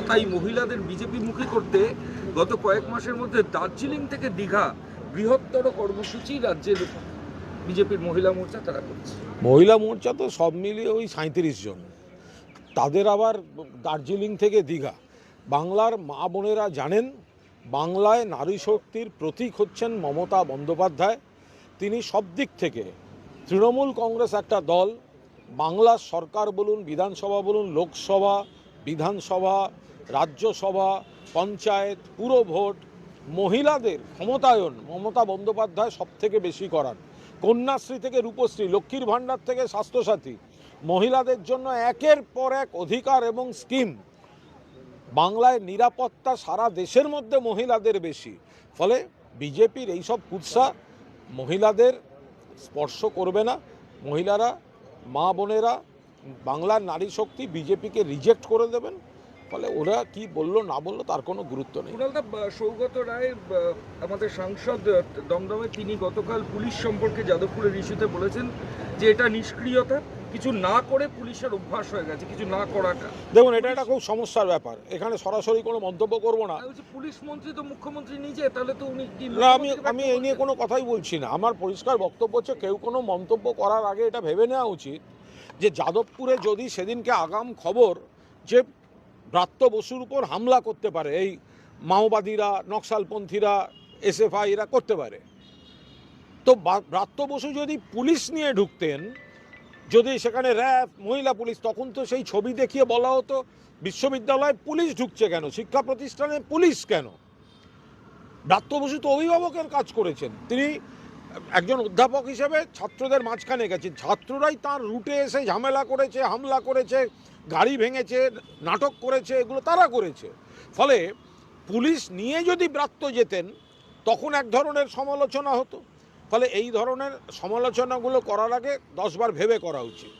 তাই মহিলাদের বিজেপি মুখী করতে গত কয়েক মাসের মধ্যে দার্জিলিং থেকে দীঘা বৃহত্তর কর্মসূচি রাজ্যের বিজেপির মহিলা মোর্চা তারা করছে। মহিলা মোর্চা তো সব মিলিয়ে ওই সাঁত্রিশ জন। তাদের আবার দার্জিলিং থেকে দীঘা। বাংলার মা বোনেরা জানেন, বাংলায় নারী শক্তির প্রতীক হচ্ছেন মমতা বন্দ্যোপাধ্যায়। তিনি সব দিক থেকে তৃণমূল কংগ্রেস একটা দল। বাংলার সরকার বলুন, বিধানসভা বলুন, লোকসভা, বিধানসভা রাজ্যসভা, পঞ্চায়েত, পুরো ভোট, মহিলাদের ক্ষমতায়ন, মমতা বন্দ্যোপাধ্যায় সব থেকে বেশি করান। কন্যাশ্রী থেকে রূপশ্রী, লক্ষ্মীর ভাণ্ডার থেকে স্বাস্থ্যসাথী। মহিলাদের জন্য একের পর এক অধিকার এবং স্কিম। বাংলায় নিরাপত্তা সারা দেশের মধ্যে মহিলাদের বেশি। ফলে বিজেপির এইসব কুৎসা মহিলাদের স্পর্শ করবে না। মহিলারা, মা বোনেরা, বাংলার নারী শক্তি বিজেপিকে রিজেক্ট করে দেবেন। ফলে ওরা কি বলল না বলল তার কোনো গুরুত্ব নেই। সৌগত রায় আমাদের সাংসদ দমদমে তিনি গতকাল পুলিশ সম্পর্কে যাদবপুরের ইস্যুতে বলেছেন যে এটা নিষ্ক্রিয়তা কিছু না করে পুলিশের অভ্যাস হয়ে গেছে কিছু না করাটা। দেখুন এটা একটা খুব সমস্যার ব্যাপার। এখানে সরাসরি কোনো মন্তব্য করব না। পুলিশ মন্ত্রী তো মুখ্যমন্ত্রী নিজে তাহলে তো উনি না আমি আমি এই নিয়ে কোনো কথাই বলছি না। আমার পরিষ্কার বক্তব্য হচ্ছে কেউ কোনো মন্তব্য করার আগে এটা ভেবে নেওয়া উচিত যে যাদবপুরে যদি সেদিনকে আগাম খবর যে ব্রাত্য বসুর উপর হামলা করতে পারে। এই মাওবাদীরা, নকশালপন্থীরা, এসএফআই এরা করতে পারে। তো ব্রাত্য বসু যদি পুলিশ নিয়ে ঢুকতেন, যদি সেখানে র্যাব, মহিলা পুলিশ, তখন তো সেই ছবি দেখিয়ে বলা হতো, বিশ্ববিদ্যালয়ে পুলিশ ঢুকছে কেন? শিক্ষা প্রতিষ্ঠানে পুলিশ কেন? ব্রাত্য বসু তো অভিভাবকের কাজ করেছেন। তিনি একজন অধ্যাপক হিসেবে ছাত্রদের মাঝখানে গেছেন। ছাত্ররাই তার রুটে এসে ঝামেলা করেছে, হামলা করেছে গাড়ি ভেঙেছে নাটক করেছে এগুলো তারা করেছে। ফলে পুলিশ নিয়ে যদি ব্রাত্য যেতেন তখন এক ধরনের সমালোচনা হতো। ফলে এই ধরনের সমালোচনাগুলো করার আগে দশবার ভেবে করা উচিত।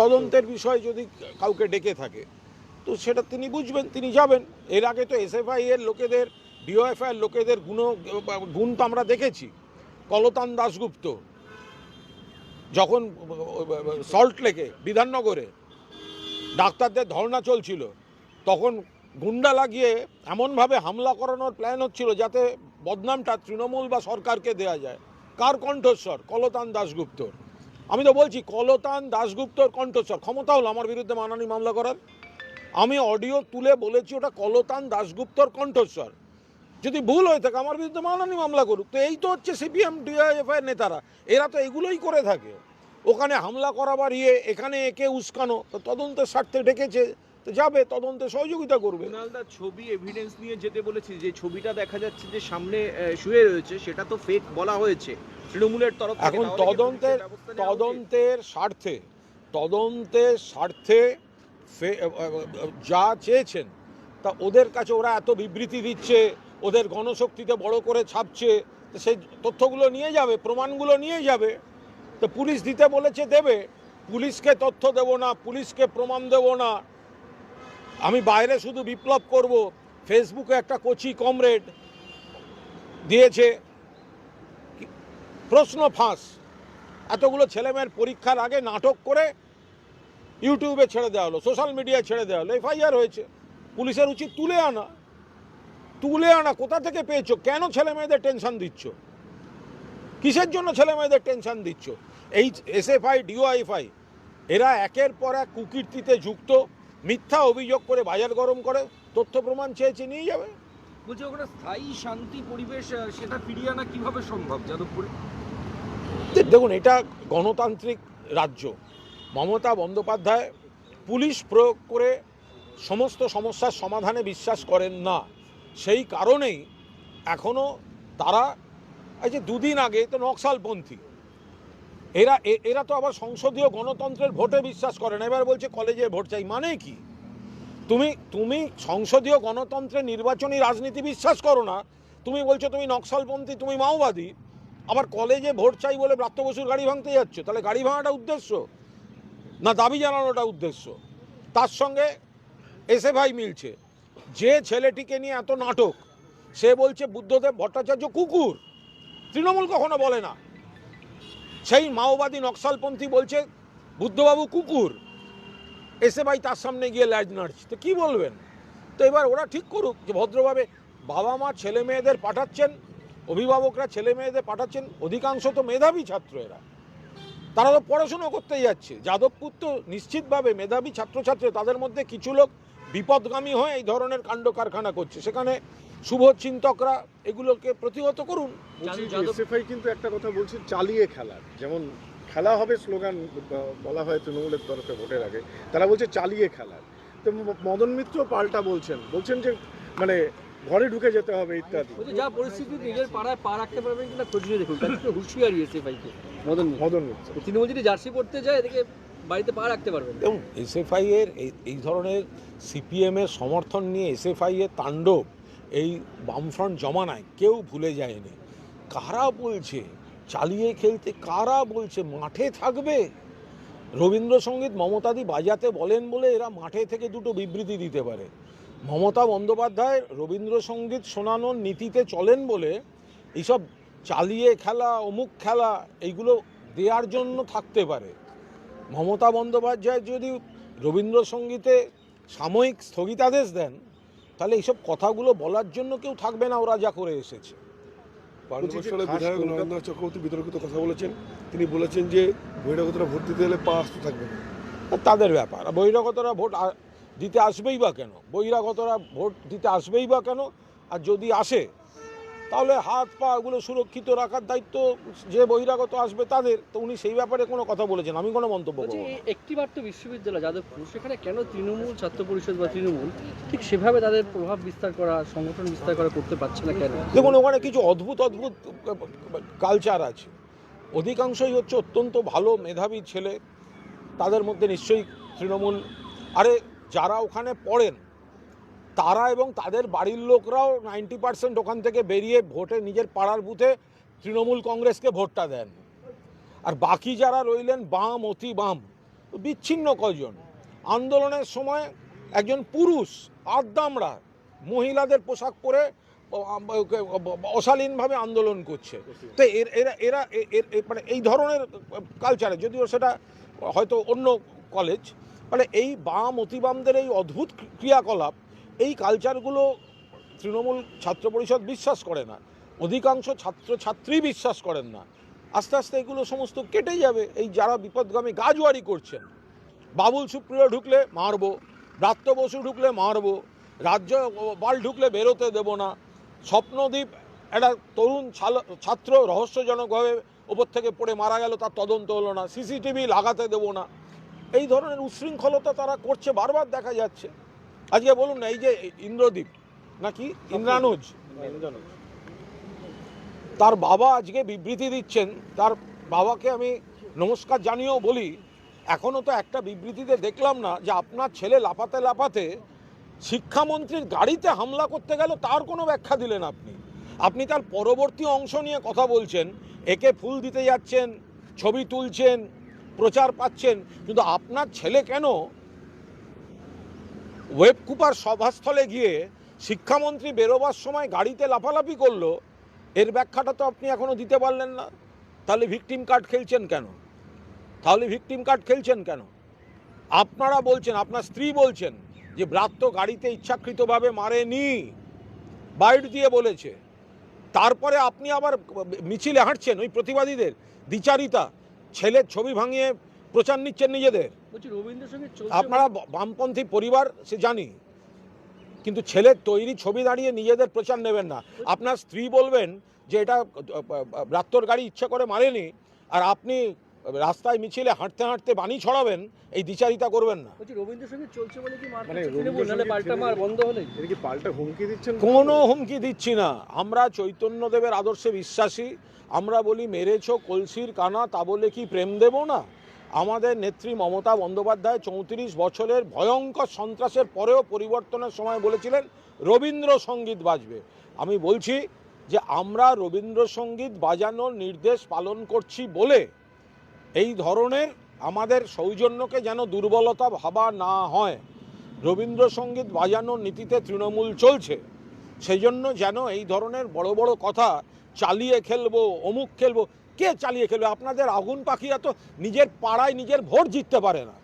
তদন্তের বিষয় যদি কাউকে ডেকে থাকে তো সেটা তিনি বুঝবেন তিনি যাবেন। এর আগে তো এসএফআই এর লোকেদের ডিওএফআই এর লোকেদের গুণ গুণ তো আমরা দেখেছি। কলতান দাশগুপ্ত যখন সল্ট লেকে বিধাননগরে ডাক্তারদের ধর্ণা চলছিল, তখন গুন্ডা লাগিয়ে এমনভাবে হামলা করানোর প্ল্যান হচ্ছিল যাতে বদনামটা তৃণমূল বা সরকারকে দেয়া যায়। কার কণ্ঠস্বর? কলতান দাশগুপ্তর। আমি তো বলছি, কলতান দাশগুপ্তর কণ্ঠস্বর। ক্ষমতা হলো আমার বিরুদ্ধে মানানি মামলা করার। আমি অডিও তুলে বলেছি, ওটা কলতান দাশগুপ্তর কণ্ঠস্বর। যদি ভুল হয়ে থাকে আমার বিরুদ্ধে মানানি মামলা করুক। তো এই তো হচ্ছে সিপিএম ডিআইএফআই নেতারা। এরা তো এগুলোই করে থাকে। ওখানে হামলা করাবার ইয়ে এখানে একে উস্কানো তো তদন্তের স্বার্থে ডেকেছে। তো যাবে তদন্তে সহযোগিতা করবে। ছবি এভিডেন্স নিয়ে যেতে বলেছি যে ছবিটা দেখা যাচ্ছে যে সামনে শুয়ে রয়েছে সেটা তো ফেক বলা হয়েছে। তৃণমূলের তরফ এখন তদন্তের? তদন্তের স্বার্থে তদন্তের স্বার্থে যা চেয়েছেন তা ওদের কাছে ওরা এত বিবৃতি দিচ্ছে ওদের গণশক্তিতে বড় করে ছাপছে সেই তথ্যগুলো নিয়ে যাবে, প্রমাণগুলো নিয়ে যাবে। তো পুলিশ দিতে বলেছে দেবে, পুলিশকে তথ্য দেব না, পুলিশকে প্রমাণ দেব না। আমি বাইরে শুধু বিপ্লব করব, ফেসবুকে একটা কোচি কমরেড দিয়েছে। প্রশ্ন ফাঁস। এতগুলো ছেলেমেয়ের পরীক্ষার আগে নাটক করে ইউটিউবে ছেড়ে দেওয়া হলো, সোশ্যাল মিডিয়ায় ছেড়ে দেওয়া হলো, এফআইআর হয়েছে। পুলিশের উচিত তুলে আনা। তুলে আনা কোথা থেকে পেয়েছ? কেন ছেলে মেয়েদের টেনশন দিচ্ছ? কিসের জন্য ছেলে মেয়েদের টেনশন দিচ্ছ? এই এসএফআই ডিওআইএফআই এরা একের পর এক কুকীর্তিতে যুক্ত মিথ্যা অভিযোগ করে বাজার গরম করে তথ্য প্রমাণ চেয়েছে নিয়ে যাবে। বলছি ওখানে স্থায়ী শান্তি পরিবেশ সেটা ফিরিয়ে আনা কীভাবে সম্ভব যাদবপুরে? দেখুন এটা গণতান্ত্রিক রাজ্য। মমতা বন্দ্যোপাধ্যায় পুলিশ প্রয়োগ করে সমস্ত সমস্যার সমাধানে বিশ্বাস করেন না। সেই কারণেই এখনও তারা, এই যে দুদিন আগে তো নকশালপন্থী, এরা এরা তো আবার সংসদীয় গণতন্ত্রের ভোটে বিশ্বাস করে না, এবার বলছে কলেজে ভোট চাই মানে কি? তুমি তুমি সংসদীয় গণতন্ত্রে নির্বাচনী রাজনীতি বিশ্বাস করো না, তুমি বলছো তুমি নকশালপন্থী, তুমি মাওবাদী, আবার কলেজে ভোট চাই বলে ব্রাত্য বসুর গাড়ি ভাঙতে যাচ্ছ, তাহলে গাড়ি ভাঙাটা উদ্দেশ্য? না দাবি জানানোটা উদ্দেশ্য? তার সঙ্গে এসে ভাই মিলছে যে ছেলেটিকে নিয়ে এত নাটক, সে বলছে বুদ্ধদেব ভট্টাচার্য কুকুর। তৃণমূল কখনো বলে না। সেই মাওবাদী নকশালপন্থী বলছে বুদ্ধবাবু কুকুর। এসে ভাই তার সামনে গিয়ে ল্যাজ নাড়ছে। তো কী বলবেন? তো এবার ওরা ঠিক করুক যে ভদ্রভাবে বাবা মা ছেলে মেয়েদের পাঠাচ্ছেন, অভিভাবকরা ছেলে মেয়েদের পাঠাচ্ছেন, অধিকাংশ তো মেধাবী ছাত্র এরা। তারা তো পড়াশুনো করতে যাচ্ছে। যাদবপুর তো নিশ্চিতভাবে মেধাবী ছাত্রছাত্রী, তাদের মধ্যে কিছু লোক বিপদগামী হয়ে এই ধরনের কাণ্ড কারখানা করছে। সেখানে শুভ চিন্তকরা এগুলোকে প্রতিহত করুন। এসএফআই কিন্তু একটা কথা বলছে চালিয়ে খেলার। যেমন খেলা হবে স্লোগান বলা হয় তৃণমূলের তরফে ভোটের আগে। তারা বলছে চালিয়ে খেলার। তো মদন মিত্র পাল্টা বলছেন। বলছেন যে মানে ঘরে ঢুকে যেতে হবে ইত্যাদি। যা পরিস্থিতি নিজের পাড়ায় পা রাখতে পারবেন কিনা খোঁজ নিয়ে দেখুন। হুঁশিয়ারি এসে ভাইকে মদন মদন মিত্র। তৃণমূল যদি জার্সি পড়তে যায় এদিকে বাড়িতে পা রাখতে পারবেন না। এবং এসএফআই এর এই ধরনের সিপিএমের সমর্থন নিয়ে এসএফআই এর তাণ্ডব, এই বামফ্রন্ট জমানায় কেউ ভুলে যায়নি। কারা বলছে, চালিয়ে খেলতে কারা বলছে, মাঠে থাকবে? রবীন্দ্রসঙ্গীত মমতাদি বাজাতে বলেন বলে এরা মাঠে থেকে দুটো বিবৃতি দিতে পারে। মমতা বন্দ্যোপাধ্যায় রবীন্দ্রসঙ্গীত শোনানোর নীতিতে চলেন বলে এইসব চালিয়ে খেলা, অমুক খেলা, এইগুলো দেওয়ার জন্য থাকতে পারে। মমতা বন্দ্যোপাধ্যায় যদি রবীন্দ্রসঙ্গীতে সাময়িক স্থগিতাদেশ দেন তাহলে এইসব কথাগুলো বলার জন্য কেউ থাকবে না ওরা যা করে এসেছে। বিধায়ক নরেন্দ্র চক্রবর্তী বিতর্কিত কথা বলেছেন। তিনি বলেছেন যে বহিরাগতরা ভোট দিতে গেলে পা আসতে থাকবে না। তাদের ব্যাপার। আর বহিরাগতরা ভোট দিতে আসবেই বা কেন? বহিরাগতরা ভোট দিতে আসবেই বা কেন? আর যদি আসে তাহলে হাত পা এগুলো সুরক্ষিত রাখার দায়িত্ব যে বহিরাগত আসবে তাদের তো উনি সেই ব্যাপারে কোনো কথা বলেছেন আমি কোনো মন্তব্য বলছি করব না। এই একটি বিশ্ববিদ্যালয় যাদবপুর সেখানে কেন তৃণমূল ছাত্র পরিষদ বা তৃণমূল ঠিক সেভাবে তাদের প্রভাব বিস্তার করা সংগঠন বিস্তার করা করতে পারছে না কেন? দেখুন ওখানে কিছু অদ্ভুত অদ্ভুত কালচার আছে। অধিকাংশই হচ্ছে অত্যন্ত ভালো মেধাবী ছেলে তাদের মধ্যে নিশ্চয়ই তৃণমূল। আরে যারা ওখানে পড়েন তারা এবং তাদের বাড়ির লোকরাও নাইনটি পার্সেন্ট ওখান থেকে বেরিয়ে ভোটে নিজের পাড়ার বুথে তৃণমূল কংগ্রেসকে ভোটটা দেন। আর বাকি যারা রইলেন বাম, অতি বাম, বিচ্ছিন্ন কজন আন্দোলনের সময় একজন পুরুষ, আদ্দামরা, মহিলাদের পোশাক পরে অশালীনভাবে আন্দোলন করছে। তো এর- এরা মানে এই ধরনের কালচারে যদিও সেটা হয়তো অন্য কলেজ মানে এই বাম অতিবামদের এই অদ্ভুত ক্রিয়াকলাপ এই কালচারগুলো তৃণমূল ছাত্র পরিষদ বিশ্বাস করে না। অধিকাংশ ছাত্র ছাত্রী বিশ্বাস করেন না। আস্তে আস্তে এগুলো সমস্ত কেটে যাবে। এই যারা বিপদগামী গাজওয়ারি করছেন, বাবুল সুপ্রিয় ঢুকলে মারব, ব্রাত্য বসু ঢুকলে মারবো, রাজ্য বাল ঢুকলে বেরোতে দেব না। স্বপ্নদ্বীপ একটা তরুণ ছাত্র রহস্যজনকভাবে ওপর থেকে পড়ে মারা গেল, তার তদন্ত হলো না। সিসিটিভি লাগাতে দেব না। এই ধরনের উশৃঙ্খলতা তারা করছে, বারবার দেখা যাচ্ছে। আজকে বলুন না, এই যে ইন্দ্রদ্বীপ নাকি ইন্দ্রানুজ? তার বাবা আজকে বিবৃতি দিচ্ছেন, তার বাবাকে আমি নমস্কার জানিয়েও বলি এখনও তো একটা বিবৃতিতে দেখলাম না যে আপনার ছেলে লাফাতে লাফাতে শিক্ষামন্ত্রীর গাড়িতে হামলা করতে গেল, তার কোনো ব্যাখ্যা দিলেন আপনি? আপনি তার পরবর্তী অংশ নিয়ে কথা বলছেন, একে ফুল দিতে যাচ্ছেন, ছবি তুলছেন, প্রচার পাচ্ছেন, কিন্তু আপনার ছেলে কেন ওয়েব কুপার সভাস্থলে গিয়ে শিক্ষামন্ত্রী বেরোবার সময় গাড়িতে লাফালাফি করল, এর ব্যাখ্যাটা তো আপনি এখনও দিতে পারলেন না। তাহলে ভিকটিম কার্ড খেলছেন কেন? তাহলে ভিকটিম কার্ড খেলছেন কেন? আপনারা বলছেন, আপনার স্ত্রী বলছেন যে ব্রাত্য গাড়িতে ইচ্ছাকৃতভাবে মারেনি। বাইট দিয়ে বলেছে। তারপরে আপনি আবার মিছিলে হাঁটছেন, ওই প্রতিবাদীদের, দ্বিচারিতা, ছেলের ছবি ভাঙিয়ে প্রচার নিচ্ছেন নিজেদের। আপনারা বামপন্থী পরিবার সে জানি কিন্তু ছেলের তৈরি ছবি দাঁড়িয়ে নিজেদের প্রচার নেবেন না। আপনার স্ত্রী বলবেন যে এটা রাত্তর গাড়ি ইচ্ছা করে মারেনি আর আপনি রাস্তায় মিছিলে হাঁটতে হাঁটতে বাণী ছড়াবেন এই দ্বিচারিতা করবেন না। মানে খাচ্ছে তৃণমূল? নাহলে রবীন্দ্রসঙ্গীত পাল্টা মার বন্ধ হলে। এটা কি পাল্টা হুমকি দিচ্ছেন কোনো হুমকি দিচ্ছি না। আমরা চৈতন্যদেবের আদর্শে বিশ্বাসী। আমরা বলি মেরেছ কলসির কানা তা বলে কি প্রেম দেব না? আমাদের নেত্রী মমতা বন্দ্যোপাধ্যায় চৌত্রিশ বছরের ভয়ঙ্কর সন্ত্রাসের পরেও পরিবর্তনের সময় বলেছিলেন রবীন্দ্রসঙ্গীত বাজবে। আমি বলছি যে আমরা রবীন্দ্রসঙ্গীত বাজানোর নির্দেশ পালন করছি বলে এই ধরনের আমাদের সৌজন্যকে যেন দুর্বলতা ভাবা না হয়। রবীন্দ্রসঙ্গীত বাজানোর নীতিতে তৃণমূল চলছে। সেই জন্য যেন এই ধরনের বড় বড় কথা চালিয়ে খেলব, অমুক খেলব কে চালিয়ে খেলবে? আপনাদের আগুন পাখিরা তো নিজের পাড়ায় নিজের ভোট জিততে পারে না।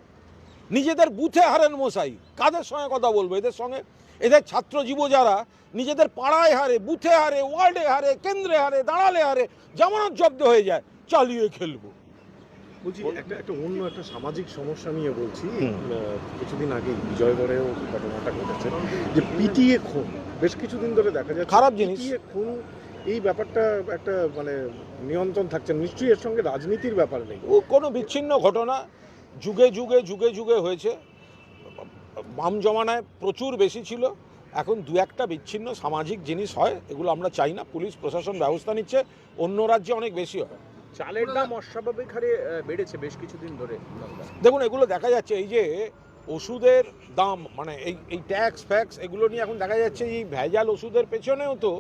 নিজেদের বুথে হারেন মশাই। কাদের সঙ্গে কথা বলব? এদের সঙ্গে এদের ছাত্র জীব যারা নিজেদের পাড়ায় হারে বুথে হারে ওয়ার্ডে হারে কেন্দ্রে হারে দাঁড়ালে হারে জামানত জব্দ হয়ে যায় চালিয়ে খেলব। বলছি একটা একটা অন্য একটা সামাজিক সমস্যা নিয়ে বলছি। কিছুদিন আগে বিজয়গড়েও ঘটনাটা ঘটেছে যে পিটিএ খুন। বেশ কিছুদিন ধরে দেখা যাচ্ছে খারাপ জিনিস। খুন এই ব্যাপারটা একটা মানে নিয়ন্ত্রণ থাকছে। নিশ্চয়ই এর সঙ্গে রাজনীতির ব্যাপার নেই। ও কোনো বিচ্ছিন্ন ঘটনা যুগে যুগে যুগে যুগে হয়েছে। বাম জমানায় প্রচুর বেশি ছিল। এখন দু একটা বিচ্ছিন্ন সামাজিক জিনিস হয় এগুলো আমরা চাই না। পুলিশ প্রশাসন ব্যবস্থা নিচ্ছে। অন্য রাজ্যে অনেক বেশি হয়। চালের দাম অস্বাভাবিক হারে বেড়েছে বেশ কিছুদিন ধরে। দেখুন এগুলো দেখা যাচ্ছে এই যে ওষুধের দাম মানে এই এই ট্যাক্স ফ্যাক্স এগুলো নিয়ে এখন দেখা যাচ্ছে এই ভেজাল ওষুধের পেছনেও তো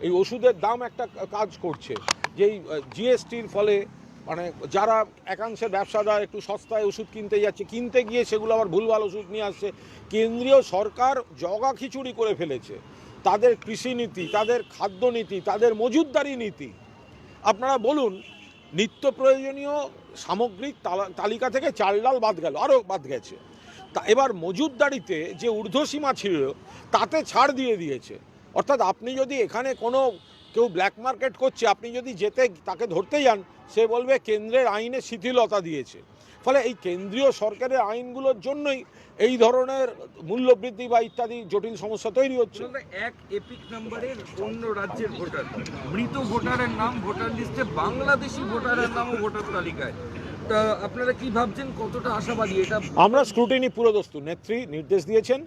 এই ওষুধের দাম একটা কাজ করছে। যে এই জিএসটির ফলে মানে যারা একাংশের ব্যবসাদার একটু সস্তায় ওষুধ কিনতে যাচ্ছে, কিনতে গিয়ে সেগুলো আবার ভুলভাল ওষুধ নিয়ে আসছে। কেন্দ্রীয় সরকার জগা খিচুড়ি করে ফেলেছে। তাদের কৃষি নীতি, তাদের খাদ্য নীতি, তাদের মজুদদারি নীতি। আপনারা বলুন, নিত্য প্রয়োজনীয় সামগ্রিক তালা- তালিকা থেকে চাল ডাল বাদ গেল, আরও বাদ গেছে। তা এবার মজুদদারিতে যে ঊর্ধ্বসীমা ছিল, তাতে ছাড় দিয়ে দিয়েছে। অর্থাৎ আপনি যদি এখানে কোনো কেউ ব্ল্যাক মার্কেট করছে আপনি যদি যেতে তাকে ধরতে যান সে বলবে কেন্দ্রের আইনে শিথিলতা দিয়েছে। ফলে এই কেন্দ্রীয় সরকারের আইনগুলোর জন্যই এই ধরনের মূল্যবৃদ্ধি বা ইত্যাদি জটিল সমস্যা তৈরি হচ্ছে। এক এপিক নাম্বারের অন্য রাজ্যের ভোটার মৃত ভোটারের নাম ভোটার লিস্টে বাংলাদেশি ভোটারের নামও ভোটার তালিকায়। তা আপনারা কি ভাবছেন কতটা আশাবাদী? এটা আমরা স্ক্রুটিনি পুরোদস্তু। নেত্রী নির্দেশ দিয়েছেন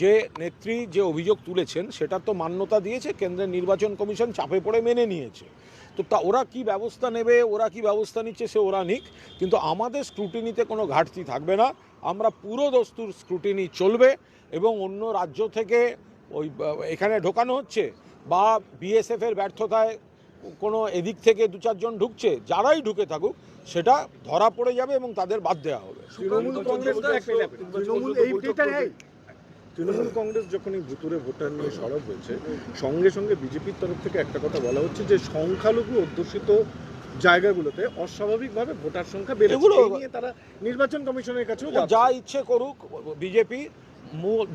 যে নেত্রী যে অভিযোগ তুলেছেন সেটা তো মান্যতা দিয়েছে কেন্দ্রের নির্বাচন কমিশন চাপে পড়ে মেনে নিয়েছে। তো তা ওরা কি ব্যবস্থা নেবে ওরা কি ব্যবস্থা নিচ্ছে সে ওরা নিক। কিন্তু আমাদের স্ক্রুটিনিতে কোনো ঘাটতি থাকবে না। আমরা পুরো দস্তুর স্ক্রুটিনি চলবে এবং অন্য রাজ্য থেকে ওই এখানে ঢোকানো হচ্ছে বা বিএসএফ এর ব্যর্থতায় কোনো এদিক থেকে দু চারজন ঢুকছে যারাই ঢুকে থাকুক সেটা ধরা পড়ে যাবে এবং তাদের বাদ দেওয়া হবে। তৃণমূল কংগ্রেস তৃণমূল কংগ্রেস যখন এই ভুতুরে ভোটার নিয়ে সরব হয়েছে সঙ্গে সঙ্গে বিজেপির তরফ থেকে একটা কথা বলা হচ্ছে যে সংখ্যালঘু অধ্যুষিত জায়গাগুলোতে অস্বাভাবিকভাবে ভোটার সংখ্যা বেড়ে নিয়ে তারা নির্বাচন কমিশনের কাছেও যা ইচ্ছে করুক বিজেপি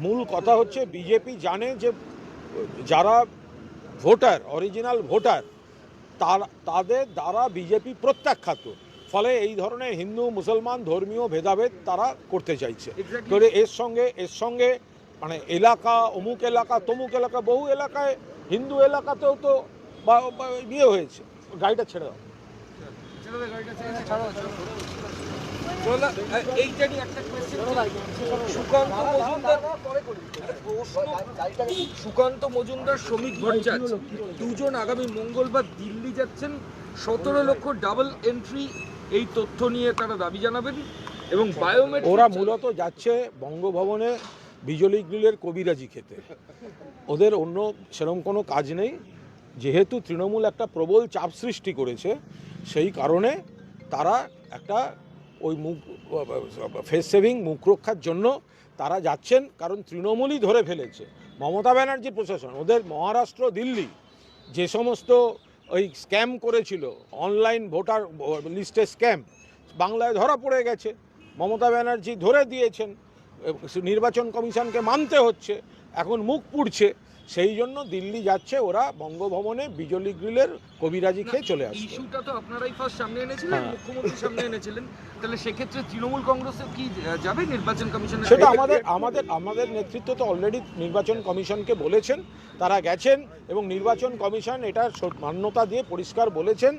মূল কথা হচ্ছে বিজেপি জানে যে যারা ভোটার অরিজিনাল ভোটার তার তাদের দ্বারা বিজেপি প্রত্যাখ্যাত। ফলে এই ধরনের হিন্দু মুসলমান ধর্মীয় ভেদাভেদ তারা করতে চাইছে. এর সঙ্গে এর সঙ্গে মানে এলাকা অমুক এলাকা তমুক এলাকা বহু এলাকায় হিন্দু এলাকাতেও তো বা বিয়ে হয়েছে গাড়িটা ছেড়ে দাও। সুকান্ত মজুমদার সুকান্ত মজুমদার শ্রমিক ভট্টাচার্য দুজন আগামী মঙ্গলবার দিল্লি যাচ্ছেন সতেরো লক্ষ ডাবল এন্ট্রি এই তথ্য নিয়ে তারা দাবি জানাবেন এবং বায়োমেট্রিক ওরা মূলত যাচ্ছে বঙ্গভবনে বিজলি গ্রিলের কবিরাজি খেতে। ওদের অন্য সেরকম কোনো কাজ নেই। যেহেতু তৃণমূল একটা প্রবল চাপ সৃষ্টি করেছে, সেই কারণে তারা একটা ওই মুখ ফেস সেভিং মুখ রক্ষার জন্য তারা যাচ্ছেন, কারণ তৃণমূলই ধরে ফেলেছে। মমতা ব্যানার্জির প্রশাসন, ওদের মহারাষ্ট্র, দিল্লি যে সমস্ত ওই স্ক্যাম করেছিল অনলাইন ভোটার, লিস্টে স্ক্যাম, বাংলায় ধরা পড়ে গেছে। মমতা ব্যানার্জি ধরে দিয়েছেন। নির্বাচন কমিশনকে মানতে হচ্ছে এখন মুখ পুড়ছে। সেই জন্য দিল্লি যাচ্ছে ওরা বঙ্গভবনে বিজলি গ্রিলের কবিরাজি খেয়ে চলে আসছে ইস্যুটা তো আপনারাই ফার্স্ট সামনে এনেছিলেন হ্যাঁ। মুখ্যমন্ত্রী সামনে এনেছিলেন। তাহলে সেক্ষেত্রে তৃণমূল কংগ্রেসে কি যাবে নির্বাচন সেটা আমাদের আমাদের আমাদের নেতৃত্ব তো অলরেডি নির্বাচন কমিশনকে বলেছেন তারা গেছেন এবং নির্বাচন কমিশন এটা মান্যতা দিয়ে পরিষ্কার বলেছেন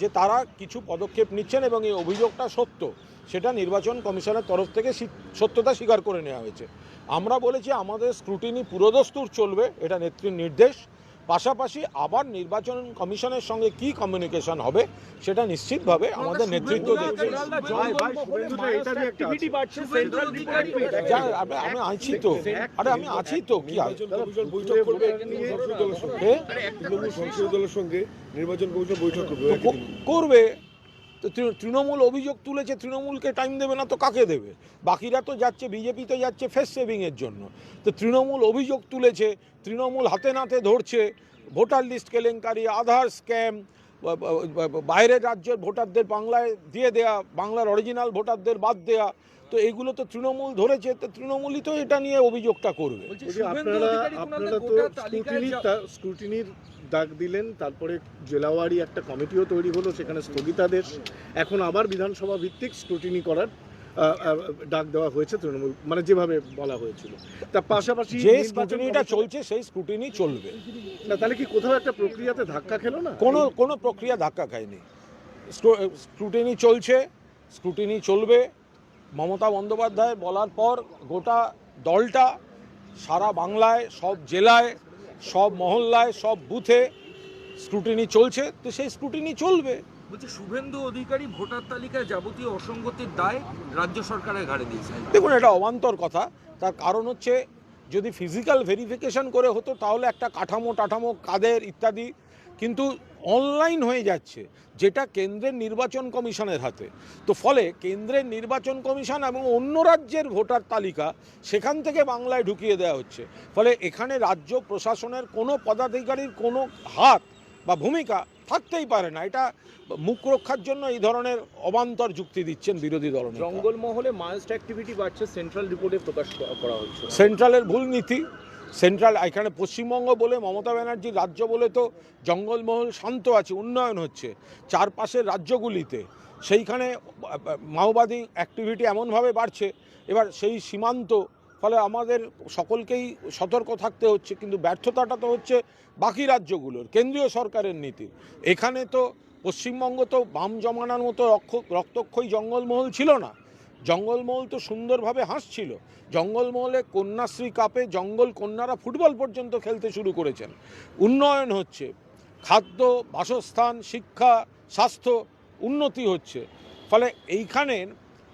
যে তারা কিছু পদক্ষেপ নিচ্ছেন এবং এই অভিযোগটা সত্য, সেটা নির্বাচন কমিশনের তরফ থেকে সত্যতা স্বীকার করে নেওয়া হয়েছে। আমরা বলেছি আমাদের স্ক্রুটিনি পুরোদস্তুর চলবে, এটা নেত্রীর নির্দেশ। পাশাপাশি আবার নির্বাচন কমিশনের সঙ্গে কি কমিউনিকেশন হবে সেটা নিশ্চিতভাবে আমাদের নেতৃত্ব আমি- আছি তো। আরে আমি আছি তো কি আছে? নির্বাচন কমিশন বৈঠক করবে। তো তৃণমূল অভিযোগ তুলেছে তৃণমূলকে টাইম দেবে না তো কাকে দেবে? বাকিরা তো যাচ্ছে বিজেপি তো যাচ্ছে ফেস সেভিংয়ের জন্য। তো তৃণমূল অভিযোগ তুলেছে তৃণমূল হাতে নাতে ধরছে ভোটার লিস্ট কেলেঙ্কারি আধার স্ক্যাম বাইরের রাজ্যের ভোটারদের বাংলায় দিয়ে দেয়া বাংলার অরিজিনাল ভোটারদের বাদ দেয়া তো এগুলো তো তৃণমূল ধরেছে তো তৃণমূলই তো এটা নিয়ে অভিযোগটা করবে। আপনারা আপনারা তো স্ক্রুটিনির দাগ দিলেন তারপরে জেলাওয়ারি একটা কমিটিও তৈরি হলো সেখানে স্থগিতাদেশ। এখন আবার বিধানসভা ভিত্তিক স্ক্রুটিনি করার ডাক দেওয়া হয়েছে তৃণমূল মানে যেভাবে বলা হয়েছিল। তার পাশাপাশি যে স্ক্রুটিনিটা চলছে সেই স্ক্রুটিনি চলবে। না তাহলে কি কোথাও একটা প্রক্রিয়াতে ধাক্কা খেলো না? কোনো কোনো প্রক্রিয়া ধাক্কা খায়নি। স্ক্রুটিনি চলছে স্ক্রুটিনি চলবে। মমতা বন্দ্যোপাধ্যায় বলার পর গোটা দলটা সারা বাংলায় সব জেলায় সব মহল্লায় সব বুথে স্ক্রুটিনি চলছে। তো সেই স্ক্রুটিনি চলবে। বলছে শুভেন্দু অধিকারী ভোটার তালিকায় যাবতীয় অসঙ্গতির দায় রাজ্য সরকারের ঘাড়ে দিয়েছে। দেখুন এটা অবান্তর কথা। তার কারণ হচ্ছে যদি ফিজিক্যাল ভেরিফিকেশন করে হতো তাহলে একটা কাঠামো টাঠামো কাদের ইত্যাদি কিন্তু অনলাইন হয়ে যাচ্ছে যেটা কেন্দ্রের নির্বাচন কমিশনের হাতে। তো ফলে কেন্দ্রের নির্বাচন কমিশন এবং অন্য রাজ্যের ভোটার তালিকা সেখান থেকে বাংলায় ঢুকিয়ে দেওয়া হচ্ছে। ফলে এখানে রাজ্য প্রশাসনের কোনো পদাধিকারীর কোনো হাত বা ভূমিকা থাকতেই পারে না। এটা মুখ রক্ষার জন্য এই ধরনের অবান্তর যুক্তি দিচ্ছেন বিরোধী দল জঙ্গলমহলে মাইস্ট অ্যাক্টিভিটি বাড়ছে সেন্ট্রাল রিপোর্টে প্রকাশ করা হচ্ছে। সেন্ট্রালের ভুল নীতি সেন্ট্রাল, এখানে পশ্চিমবঙ্গ বলে, মমতা ব্যানার্জির রাজ্য বলে তো জঙ্গলমহল শান্ত আছে, উন্নয়ন হচ্ছে। চারপাশের রাজ্যগুলিতে সেইখানে মাওবাদী অ্যাক্টিভিটি এমনভাবে বাড়ছে, এবার সেই সীমান্ত, ফলে আমাদের সকলকেই সতর্ক থাকতে হচ্ছে, কিন্তু ব্যর্থতাটা তো হচ্ছে বাকি রাজ্যগুলোর, কেন্দ্রীয় সরকারের নীতি এখানে তো পশ্চিমবঙ্গ তো বাম জমানার মতো রক্ষ, রক্তক্ষয়ী জঙ্গলমহল ছিল না। জঙ্গলমহল তো সুন্দরভাবে হাসছিল। জঙ্গলমহলে কন্যাশ্রী কাপে জঙ্গল কন্যারা ফুটবল পর্যন্ত খেলতে শুরু করেছেন। উন্নয়ন হচ্ছে, খাদ্য, বাসস্থান, শিক্ষা, স্বাস্থ্য উন্নতি হচ্ছে। ফলে এইখানে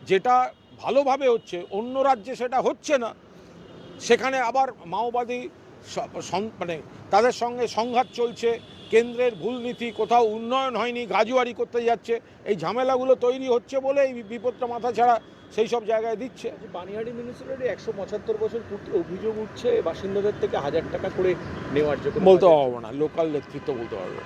যেটা ভালোভাবে হচ্ছে, অন্য রাজ্যে সেটা হচ্ছে না। সেখানে আবার মাওবাদী মানে তাদের সঙ্গে সংঘাত চলছে কেন্দ্রের ভুল নীতি কোথাও উন্নয়ন হয়নি গাজুয়ারি করতে যাচ্ছে এই ঝামেলাগুলো তৈরি হচ্ছে বলে এই বিপদটা মাথা ছাড়া সেই সব জায়গায় দিচ্ছে। বানিয়াড়ি মিউনিসিপ্যালিটি একশো পঁচাত্তর বছর পূর্তি অভিযোগ উঠছে বাসিন্দাদের থেকে হাজার টাকা করে নেওয়ার জন্য বলতে পারব না লোকাল নেতৃত্ব বলতে পারব